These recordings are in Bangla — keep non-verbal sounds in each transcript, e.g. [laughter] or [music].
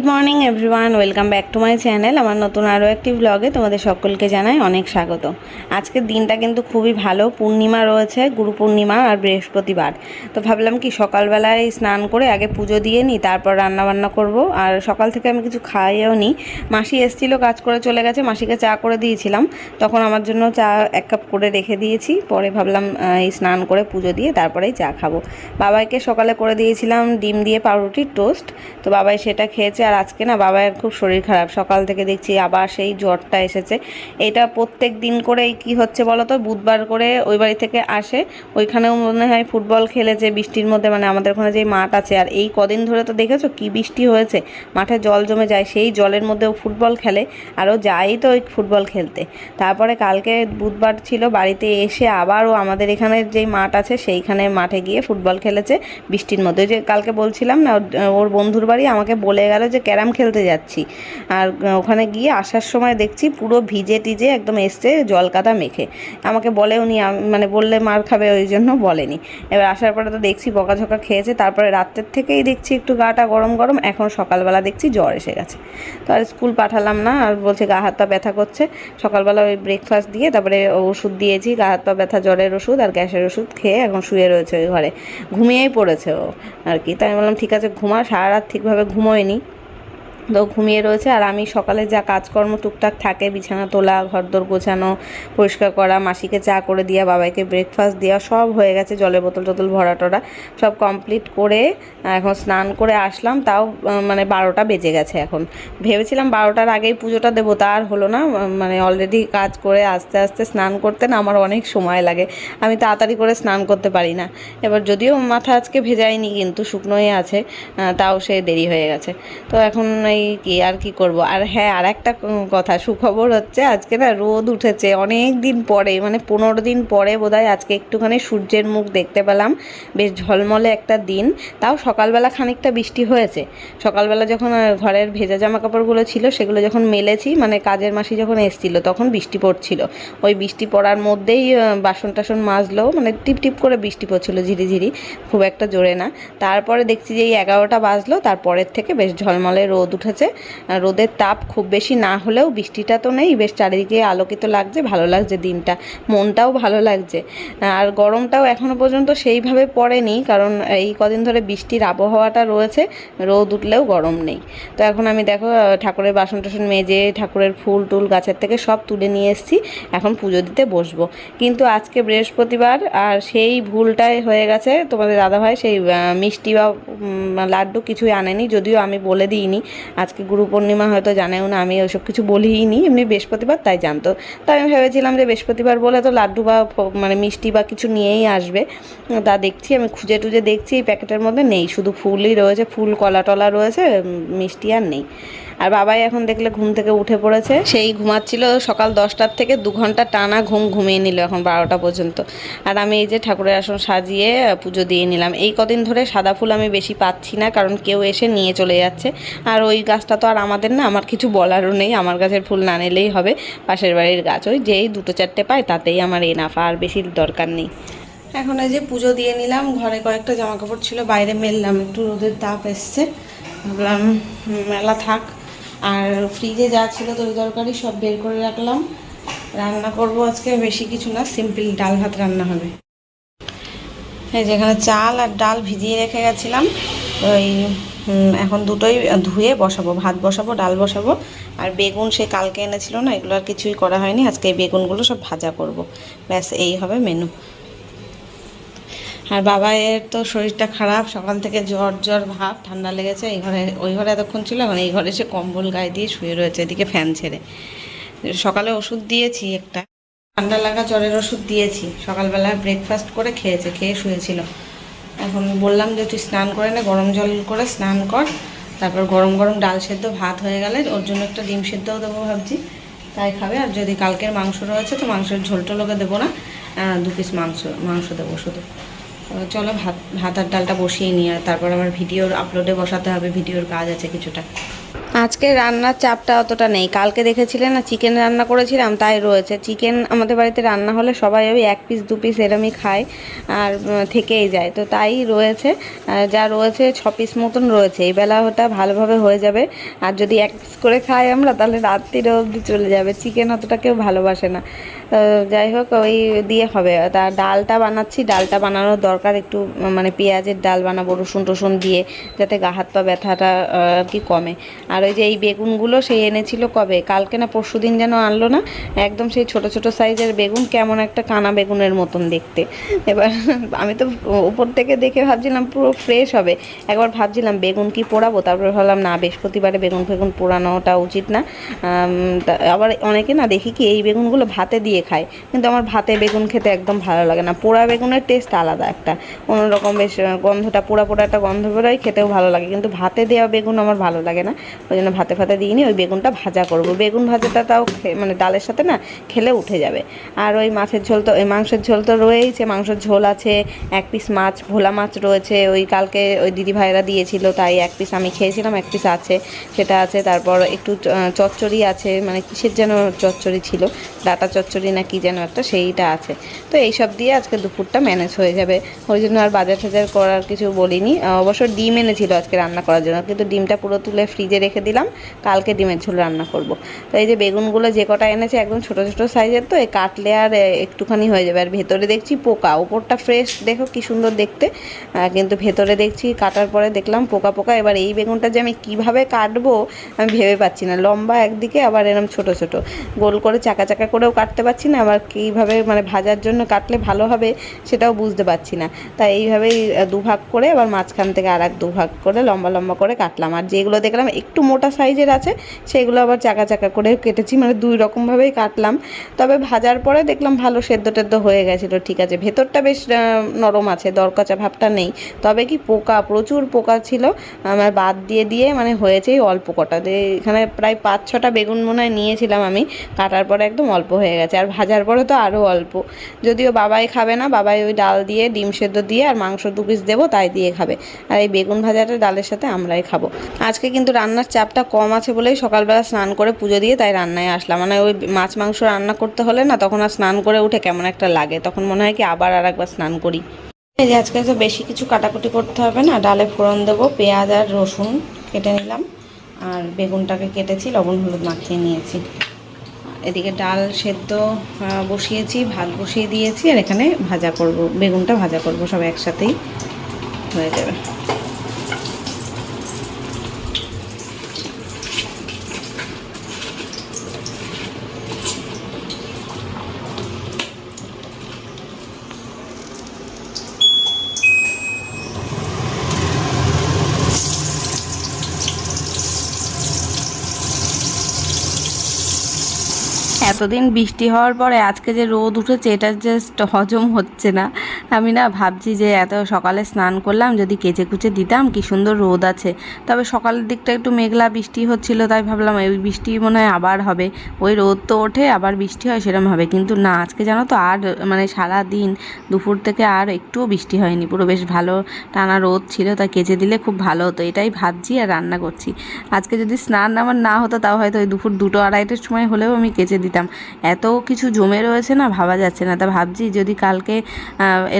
Good morning everyone, welcome back to my channel. আমার নতুন আরও একটি ব্লগে তোমাদের সকলকে জানাই অনেক স্বাগত। আজকের দিনটা কিন্তু খুবই ভালো, পূর্ণিমা রয়েছে গুরু পূর্ণিমা আর বৃহস্পতিবার। তো ভাবলাম কি সকালবেলায় স্নান করে আগে পুজো দিয়ে নিই, তারপর রান্না বান্না করব। আর সকাল থেকে আমি কিছু খাইয়েও নিই মাসি এসেছিল, কাজ করে চলে গেছে, মাসিকে চা করে দিয়েছিলাম। তখন আমার জন্য চা এক কাপ করে রেখে দিয়েছি। পরে ভাবলাম এই স্নান করে পুজো দিয়ে তারপরেই চা খাব। বাবাইকে সকালে করে দিয়েছিলাম ডিম দিয়ে পাউরুটির টোস্ট। তো বাবাই সেটা খেয়েছে আর আজকে না বাবাইয়ের খুব শরীর খারাপ। সকাল থেকে দেখছি আবার সেই জ্বরটা এসেছে। এটা প্রত্যেক দিন করে কি হচ্ছে বলো তো? বুধবার করে ওই বাড়ি থেকে আসে। ওইখানেও মনে হয় ফুটবল খেলেছে বৃষ্টির মধ্যে। মানে আমাদের ওখানে যে মাঠ আছে। আর এই কদিন ধরে তো দেখেছ কি বৃষ্টি হয়েছে? মাঠে জল জমে যায়। সেই জলের মধ্যেও ফুটবল খেলে। আরও যাই তো ওই ফুটবল খেলতে। তারপরে কালকে বুধবার ছিল বাড়িতে এসে আবারও আমাদের এখানে যেই মাঠ আছে, সেইখানে মাঠে গিয়ে ফুটবল খেলেছে বৃষ্টির মধ্যে। যে কালকে বলছিলাম না, ওর বন্ধুর বাড়ি আমাকে বলে গেল যে ক্যারাম খেলতে যাচ্ছি। আর ওখানে গিয়ে আসার সময় দেখছি পুরো ভিজে টিজে একদম এসছে জল কাদা মেখে। আমাকে বলে উনি মানে বললে মার খাবে ওই জন্য বলেনি। এবার আসার পরে তো দেখছি বকাঝকা খেয়েছে, তারপরে রাত্রের থেকেই দেখছি একটু গাটা গরম গরম, এখন সকালবেলা দেখছি জ্বর এসে গেছে। তো আর স্কুল পাঠালাম না, আর বলছে গা হাত পা ব্যথা করছে। সকালবেলা ওই ব্রেকফাস্ট দিয়ে তারপরে ওষুধ দিয়েছি, গা হাত পা ব্যথা, জ্বরের ওষুধ আর গ্যাসের ওষুধ খেয়ে এখন শুয়ে রয়েছে ওই ঘরে। ঘুমিয়েই পড়েছে ও আর কি। তাই বললাম, ঠিক আছে, ঘুমা সারা রাত ঠিকভাবে ঘুমোয়নি। তো ঘুমিয়ে রয়েছে। আর আমি সকালে যা কাজকর্ম টুকটাক থাকে, বিছানা তোলা ঘর ঘরদোর গোছানো, পরিষ্কার করা, মাসিকে চা করে দেওয়া বাবাইকে ব্রেকফাস্ট দেওয়া সব হয়ে গেছে জলের বোতল টোতল ভরা টরা। সব কমপ্লিট করে এখন স্নান করে আসলাম। তাও মানে বারোটা বেজে গেছে এখন। ভেবেছিলাম বারোটার আগেই পুজোটা দেবো, তা আর হলো না। মানে অলরেডি কাজ করে আস্তে আস্তে স্নান করতে না আমার অনেক সময় লাগে। আমি তাড়াতাড়ি করে স্নান করতে পারি না। এবার যদিও মাথা আজকে ভেজাইনি কিন্তু শুকনোই আছে তাও সে দেরি হয়ে গেছে। তো এখন এই কি আর কি করব? আর হ্যাঁ আর একটা কথা, সুখবর হচ্ছে আজকে না রোদ উঠেছে। অনেক দিন পরে মানে পনেরো দিন পরে বোধহয় আজকে একটুখানি সূর্যের মুখ দেখতে পেলাম। বেশ ঝলমলে একটা দিন। তাও সকালবেলা খানিকটা বৃষ্টি হয়েছে। সকালবেলা যখন ঘরের ভেজা জামা কাপড়গুলো ছিল, সেগুলো যখন মেলেছি মানে কাজের মাসি যখন এসছিল, তখন বৃষ্টি পড়ছিল। ওই বৃষ্টি পড়ার মধ্যেই বাসন টাসন মাজলো মানে টিপ টিপ করে বৃষ্টি পড়ছিল ঝিরিঝিরি খুব একটা জোরে না। তারপরে দেখছি যে এই এগারোটা বাজলো, তারপরের থেকে বেশ ঝলমলে রোদ উঠেছে। রোদের তাপ খুব বেশি না হলেও বৃষ্টিটা তো নেই, বেশ চারিদিকে আলোকিত লাগছে, ভালো লাগছে দিনটা, মনটাও ভালো লাগছে। আর গরমটাও এখনও পর্যন্ত সেইভাবে পড়েনি, কারণ এই কদিন ধরে বৃষ্টির আবহাওয়াটা রয়েছে, রোদ উঠলেও গরম নেই। তো এখন আমি দেখো ঠাকুরের বাসন টাসন মেজে ঠাকুরের ফুল টুল গাছের থেকে সব তুলে নিয়ে এসেছি, এখন পুজো দিতে বসবো। কিন্তু আজকে বৃহস্পতিবার, আর সেই ভুলটাই হয়ে গেছে, তোমাদের দাদাভাই সেই মিষ্টি বা লাড্ডু কিছুই আনেনি, যদিও আমি বলে দিইনি আজকে গুরু পূর্ণিমা হয়তো জানেও না, আমি ওইসব কিছু বলিই নি, এমনি বৃহস্পতিবার তাই জানতো। তাই আমি ভেবেছিলাম যে বৃহস্পতিবার বলে তো লাড্ডু বা মানে মিষ্টি বা কিছু নিয়েই আসবে। তা দেখছি, আমি খুঁজে টুজে দেখছি, এই প্যাকেটের মধ্যে নেই, শুধু ফুলই রয়েছে, ফুল, কলা টলা রয়েছে মিষ্টি আর নেই। আর বাবাই এখন দেখলে ঘুম থেকে উঠে পড়েছে। সেই ঘুমাচ্ছিল সকাল দশটার থেকে দু ঘণ্টা টানা ঘুম ঘুমিয়ে নিল এখন বারোটা পর্যন্ত। আর আমি এই যে ঠাকুরের আসন সাজিয়ে পুজো দিয়ে নিলাম। এই কদিন ধরে সাদা ফুল আমি বেশি পাচ্ছি না, কারণ কেউ এসে নিয়ে চলে যাচ্ছে। আর ওই গাছটা তো আর আমাদের না, আমার কিছু বলারও নেই, আমার গাছের ফুল না নিলেই হবে। পাশের বাড়ির গাছ, ওই যেই দুটো চারটে পাই তাতেই আমার এনাফা, আর বেশি দরকার নেই। এখন এই যে পুজো দিয়ে নিলাম, ঘরে কয়েকটা জামা কাপড় ছিল, বাইরে মেললাম, একটু রোদের তাপ এসছে। ভাবলাম মেলা থাক। আর ফ্রিজে যা ছিল তরি তরকারি সব বের করে রাখলাম। রান্না করব আজকে, বেশি কিছু না সিম্পল ডাল ভাত রান্না হবে। এই যেখানে চাল আর ডাল ভিজিয়ে রেখে গেছিলাম। ওই এখন দুটোই ধুয়ে বসাবো, ভাত বসাবো, ডাল বসাবো, আর বেগুন সে কালকে এনেছিল না, এগুলো আর কিছুই করা হয়নি, আজকে এই বেগুনগুলো সব ভাজা করব। ব্যাস, এই হবে মেনু আর বাবায়ের তো শরীরটা খারাপ, সকাল থেকে জ্বর জ্বর, ভাব, ঠান্ডা লেগেছে, এই ঘরে, ওই ঘরে এতক্ষণ ছিল, এখন এই ঘরে সে কম্বল গায়ে দিয়ে শুয়ে রয়েছে, এদিকে ফ্যান ছেড়ে। সকালে ওষুধ দিয়েছি একটা, ঠান্ডা লাগা জ্বরের ওষুধ দিয়েছি, সকালবেলা ব্রেকফাস্ট করে খেয়েছে, খেয়ে শুয়েছিল। এখন বললাম যে তুই স্নান করে নে, গরম জল করে স্নান কর। তারপর গরম গরম ডাল সেদ্ধ ভাত হয়ে গেলে ওর জন্য একটা ডিম সেদ্ধও দেবো ভাবছি, তাই খাবে। আর যদি কালকের মাংস রয়েছে তো মাংসের ঝোল টোলোকে দেবো না দু পিস মাংস মাংস দেবো শুধু। চলো ভাত ভাত আর ডালটা বসিয়ে নিয়ে আর তারপর আমার ভিডিওর আপলোডে বসাতে হবে, ভিডিওর কাজ আছে কিছুটা। আজকে রান্নার চাপটা অতটা নেই। কালকে দেখেছিলেন না চিকেন রান্না করেছিলাম, তাই রয়েছে। চিকেন আমাদের বাড়িতে রান্না হলে সবাই ওই এক পিস দু পিস এরমই খায় আর থেকেই যায়। তো তাই রয়েছে। যা রয়েছে, ছ পিস মতন রয়েছে। এই বেলা ওটা ভালোভাবে হয়ে যাবে। আর যদি এক পিস করে খাই আমরা, তাহলে রাত্রিরে অবধি চলে যাবে। চিকেন অতটা কেউ ভালোবাসে না। যাই হোক, ওই দিয়ে হবে। তা ডালটা বানাচ্ছি। ডালটা বানানোর দরকার একটু মানে পেঁয়াজের ডাল বানাবো, রসুন টসুন দিয়ে, যাতে গা হাত পা ব্যথাটা আর কি কমে। আর ওই যে এই বেগুনগুলো সেই এনেছিল কবে? কালকে না পরশু দিন যেন আনলো না? একদম সেই ছোট ছোট সাইজের বেগুন, কেমন একটা কানা বেগুনের মতন দেখতে। এবার [laughs] আমি তো উপর থেকে দেখে ভাবছিলাম পুরো ফ্রেশ হবে। একবার ভাবছিলাম বেগুন কি পোড়াবো? তারপরে ভাবলাম, না, বৃহস্পতিবারে বেগুন ফেগুন পোড়ানোটা উচিত না। আবার অনেকে না দেখি কি এই বেগুনগুলো ভাতে দিয়ে খায়। কিন্তু আমার ভাতে বেগুন খেতে একদম ভালো লাগে না। পোড়া বেগুনের টেস্ট আলাদা একটা। অন্যরকম বেশ গন্ধটা, পোড়া পোড়া একটা গন্ধ বেরোয়, খেতেও ভালো লাগে। কিন্তু ভাতে দেওয়া বেগুন আমার ভালো লাগে না। ওই জন্য ভাতে ফাতে দিইনি, ওই বেগুনটা ভাজা করব। বেগুন ভাজাটা তাও মানে ডালের সাথে না, খেলে উঠে যাবে। আর ওই মাছের ঝোল তো, ওই মাংসের ঝোল তো রয়েইছে। মাংসের ঝোল আছে, এক পিস মাছ, ভোলা মাছ রয়েছে। ওই কালকে ওই দিদি ভাইরা দিয়েছিল, তাই এক পিস আমি খেয়েছিলাম, এক পিস আছে। সেটা আছে, তারপর একটু চচ্চড়ি আছে। মানে কিসের যেন চচ্চড়ি ছিল? ডাটা চচ্চড়ি না কি যেন একটা সেইটা আছে। তো এইসব দিয়ে আজকে দুপুরটা ম্যানেজ হয়ে যাবে। ওই জন্য আর বাজার টাজার করার কিছু বলিনি। অবশ্য ডিম এনেছিল আজকে রান্না করার জন্য। কিন্তু ডিমটা পুরো তুলে ফ্রিজে রেখে দিলাম। কালকে ডিমের ঝোল রান্না করব। তো এই যে বেগুনগুলো যে কটা এনেছে একদম ছোটো ছোটো সাইজের তো, এই কাটলে আর একটুখানি হয়ে যাবে। আর ভেতরে দেখছি পোকা। ওপরটা ফ্রেশ দেখো কি সুন্দর দেখতে। কিন্তু ভেতরে দেখছি কাটার পরে দেখলাম পোকা পোকা। এবার এই বেগুনটা যে আমি কীভাবে কাটবো, আমি ভেবে পাচ্ছি না। লম্বা একদিকে, আবার এরম ছোট ছোট। গোল করে চাকা চাকা করেও কাটতে পারছি না, আবার কীভাবে মানে ভাজার জন্য কাটলে ভালো হবে সেটাও বুঝতে পারছি না। তাই এইভাবেই দুভাগ করে আবার মাঝখান থেকে আর এক দুভাগ করে লম্বা লম্বা করে কাটলাম। আর যেগুলো দেখলাম একটু মোটা সাইজের আছে, সেগুলো আবার চাকা চাকা করে কেটেছি মানে দুই রকমভাবেই কাটলাম। তবে ভাজার পরে দেখলাম ভালো সেদ্ধ টেদ্ধ হয়ে গেছিল, ঠিক আছে। ভেতরটা বেশ নরম আছে, দরকাচা ভাবটা নেই। তবে কি পোকা, প্রচুর পোকা ছিল, আমার বাদ দিয়ে দিয়ে মানে হয়েছেই অল্প কটা। এখানে প্রায় পাঁচ ছটা বেগুন মনে নিয়েছিলাম আমি, কাটার পরে একদম অল্প হয়ে গেছে। আর ভাজার পরে তো আরও অল্প। যদিও বাবাই খাবে না, বাবাই ওই ডাল দিয়ে, ডিম সেদ্ধ দিয়ে আর মাংস দু পিস দেবো, তাই দিয়ে খাবে। আর এই বেগুন ভাজাটা ডালের সাথে আমরাই খাব। আজকে কিন্তু রান্নার চাপটা কম আছে বলেই সকালবেলা স্নান করে পুজো দিয়ে তাই রান্নায় আসলাম। মানে ওই মাছ মাংস রান্না করতে হলে না তখন আর স্নান করে উঠে কেমন একটা লাগে। তখন মনে হয় কি আবার আর একবার স্নান করি। এই যে আজকে তো বেশি কিছু কাটাকুটি করতে হবে না, ডালে ফোড়ন দেবো, পেঁয়াজ আর রসুন কেটে নিলাম। আর বেগুনটাকে কেটেছি, লবণ হলুদ মাখিয়ে নিয়েছি। এদিকে ডাল সেদ্ধ বসিয়েছি, ভাত বসিয়ে দিয়েছি, আর এখানে ভাজা করব, বেগুনটা ভাজা করব, সব একসাথেই হয়ে যাবে। এতদিন বৃষ্টি হওয়ার পরে আজকে যে রোদ উঠেছে এটা জাস্ট হজম হচ্ছে না। আমি না ভাবছি যে এত সকালে স্নান করলাম, যদি কেচে কুচে দিতাম, কি সুন্দর রোদ আছে। তবে সকালের দিকটা একটু মেঘলা বৃষ্টি হচ্ছিল, তাই ভাবলাম ওই বৃষ্টি মনে হয় আবার হবে। ওই রোদ তো ওঠে, আবার বৃষ্টি হয় সেরকম হবে। কিন্তু না, আজকে জানো তো আর মানে সারা দিন দুপুর থেকে আর একটুও বৃষ্টি হয়নি। পুরো বেশ ভালো টানা রোদ ছিল তাই কেচে দিলে খুব ভালো হতো। এটাই ভাবছি আর রান্না করছি। আজকে যদি স্নান আমার না হতো, তাও হয়তো ওই দুপুর দুটো আড়াইটের সময় হলেও আমি কেচে দিতাম। এত কিছু জমে রয়েছে না, ভাবা যাচ্ছে না। তা ভাবছি যদি কালকে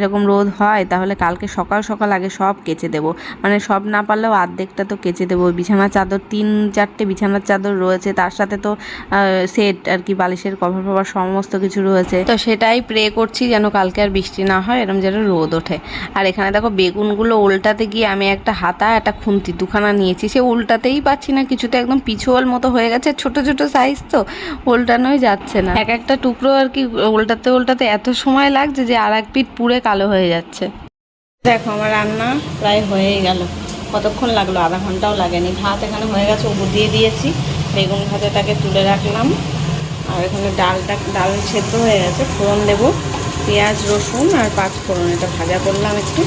এরকম রোদ হয়, তাহলে কালকে সকাল সকাল আগে সব কেচে দেবো। মানে সব না পারলেও অর্ধেকটা তো কেচে দেবো। বিছানার চাদর, তিন চারটে বিছানার চাদর রয়েছে, তার সাথে তো সেট আর কি, বালিশের কভার ফভার সমস্ত কিছু রয়েছে। তো সেটাই প্রে করছি যেন কালকে আর বৃষ্টি না হয় এরকম যেন রোদ ওঠে। আর এখানে দেখো বেগুনগুলো উল্টাতে গিয়ে আমি একটা হাতা, একটা খুন্তি দুখানা নিয়েছি। সে উল্টাতেই পাচ্ছি না, কিছুতে একদম পিছুয়াল মতো হয়ে গেছে, ছোট ছোট সাইজ তো, উল্টানোই যাচ্ছে না। এক একটা টুকরো আর কি, উল্টাতে উল্টাতে এত সময় লাগছে যে আর এক পিঠ পুড়ে কালো হয়ে যাচ্ছে। দেখো, আমার রান্না প্রায় হয়েই গেল। কতক্ষণ লাগল? আধা ঘন্টাও লাগেনি। ভাত এখানে হয়ে গেছে উপর দিয়ে দিয়েছি। বেগুন ভাজাটাকে তুলে রাখলাম। আর এখানে ডালটা, ডাল সেদ্ধ হয়ে গেছে। ফোড়ন দেবো। পেঁয়াজ, রসুন আর পাঁচ ফোড়ন। এটা ভাজা করলাম একটু।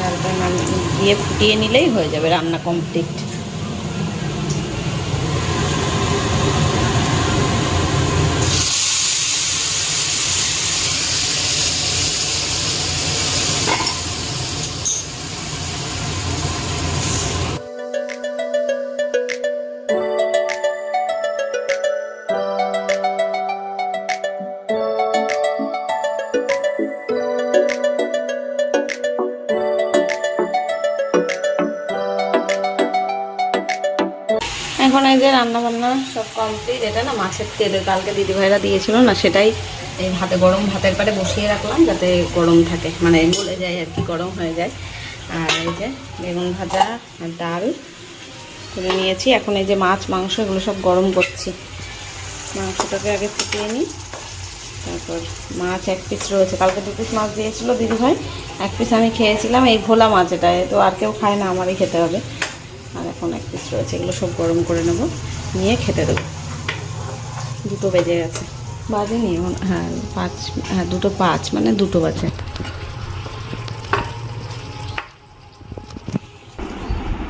ডালটা দিয়ে ফুটিয়ে নিলেই হয়ে যাবে রান্না কমপ্লিট। যে রান্না বান্না সব কমপ্লিট এটা না মাছের তেল, কালকে দিদিভাইরা দিয়েছিল না, সেটাই এই ভাতে গরম ভাতের পারে বসিয়ে রাখলাম, যাতে গরম থাকে। মানে গলে যায় আর কি, গরম হয়ে যায়। আর এই যে বেগুন ভাজা আর ডাল করে নিয়েছি। এখন এই যে মাছ, মাংস, এগুলো সব গরম করছি। মাংসটাকে আগে ফুটিয়ে নিই। তারপর মাছ এক পিস রয়েছে। কালকে দু পিস মাছ দিয়েছিল দিদিভাই। এক পিস আমি খেয়েছিলাম। এই ভোলা মাছ এটা। তো আর কেউ খায় না, আমারই খেতে হবে। এখন এক পিস রয়েছে এগুলো সব গরম করে নেব নিয়ে খেতে দেবো। দুটো বেজে গেছে। বাজেনি এখন হ্যাঁ পাঁচ হ্যাঁ দুটো পাঁচ মানে দুটো বাজে।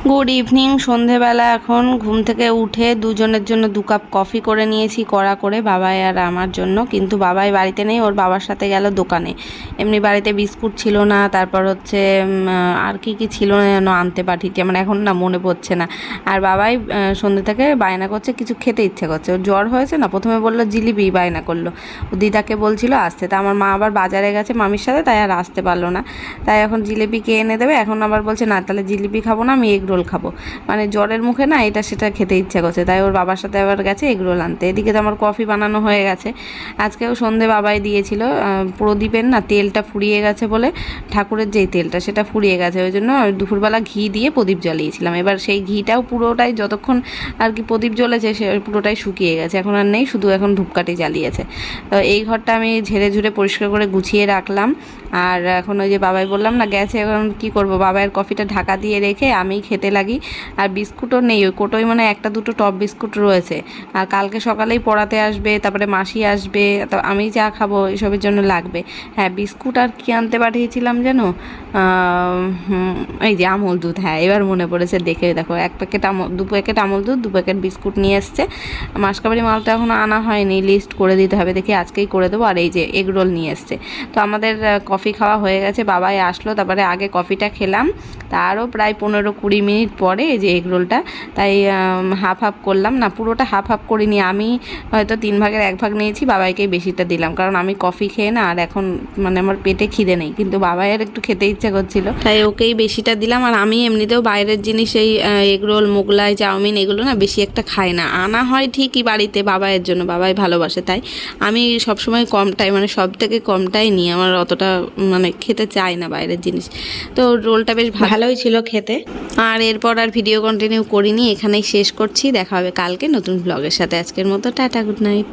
গুড ইভিনিং সন্ধেবেলা এখন। ঘুম থেকে উঠে দুজনের জন্য দু কাপ কফি করে নিয়েছি, কড়া করে। বাবাই আর আমার জন্য। কিন্তু বাবাই বাড়িতে নেই, ওর বাবার সাথে গেল দোকানে। এমনি বাড়িতে বিস্কুট ছিল না, তারপর হচ্ছে আর কি কি ছিল না যেন আনতে পাঠিয়েছি। আমার এখন না মনে পড়ছে না। আর বাবাই সন্ধ্যে থেকে বায়না করছে, কিছু খেতে ইচ্ছে করছে। ওর জ্বর হয়েছে না? প্রথমে বলল, জিলিপি বায়না করল। ও দিদাকে বলছিল, আসতে। তা আমার মা আবার বাজারে গেছে মামির সাথে, তাই আর আসতে পারল না। তাই এখন জিলিপি কে এনে দেবে। এখন আবার বলছে, না, তাহলে জিলিপি খাব না, আমি এগ রোল খাব। মানে জ্বরের মুখে না এটা সেটা খেতে ইচ্ছা করছে। তাই ওর বাবার সাথে আবার গেছে এগ রোল আনতে। এদিকে তো আমার কফি বানানো হয়ে গেছে। আজকেও সন্ধে বাবাই দিয়েছিল। প্রদীপের না তেলটা ফুরিয়ে গেছে বলে ঠাকুরের যেই তেলটা সেটা ফুরিয়ে গেছে। ওই জন্য দুপুরবেলা ঘি দিয়ে প্রদীপ জ্বালিয়েছিলাম। এবার সেই ঘিটাও পুরোটাই যতক্ষণ আর কি প্রদীপ জ্বলেছে সে পুরোটাই শুকিয়ে গেছে। এখন আর নেই, শুধু এখন ধূপকাঠি জ্বালিয়েছে। তো এই ঘরটা আমি ঝেড়ে ঝুড়ে পরিষ্কার করে গুছিয়ে রাখলাম। আর এখন ওই যে বাবাই বললাম না, গেছে এখন কি করব? বাবাইয়ের কফিটা ঢাকা দিয়ে রেখে আমি খেতে লাগি, আর বিস্কুটও নেই, ওই কোটোই মানে একটা দুটো টপ বিস্কুট রয়েছে। আর কালকে সকালেই পড়াতে আসবে, তারপরে মাসি আসবে, তো আমি যা খাব, এসবের জন্য লাগবে। হ্যাঁ বিস্কুট আর কি আনতে পাঠিয়েছিলাম যেন? এই যে আমল দুধ হ্যাঁ এবার মনে পড়েছে দেখে, দেখো, এক প্যাকেট আমল, দু প্যাকেট আমল দুধ, দু প্যাকেট বিস্কুট নিয়ে এসছে। মাসকাবারি মালটা এখনও আনা হয়নি লিস্ট করে দিতে হবে, দেখি আজকেই করে দেবো, আর এই যে এগ রোল নিয়ে এসছে। তো আমাদের কফি খাওয়া হয়ে গেছে, বাবাই আসলো, তারপরে আগে কফিটা খেলাম, তারও প্রায় পনেরো কুড়ি মিনিট পরে এই যে এগ রোলটা তাই হাফ হাফ করলাম। না পুরোটা হাফ হাফ করিনি। আমি হয়তো তিন ভাগের এক ভাগ নিয়েছি বাবাইকে বেশিটা দিলাম। কারণ আমি কফি খেয়ে না আর এখন মানে আমার পেটে খিদে নেই। কিন্তু বাবাইয়ের একটু খেতে ইচ্ছে করছিল। তাই ওকেই বেশিটা দিলাম। আর আমি এমনিতেও বাইরের জিনিস এই এগ রোল মোগলাই চাউমিন এগুলো না বেশি একটা খাই না। আনা হয় ঠিকই বাড়িতে বাবাইয়ের জন্য। বাবাই ভালোবাসে তাই আমি সবসময় কমটাই মানে সব থেকে কমটাই নিই। আমার অতটা মানে খেতে চাই না বাইরের জিনিস। তো রোলটা বেশ ভালোই ছিল খেতে। আর এরপর আর ভিডিও কন্টিনিউ করিনি, এখানেই শেষ করছি, দেখা হবে কালকে নতুন ব্লগের সাথে। আজকের মতো টাটা গুড নাইট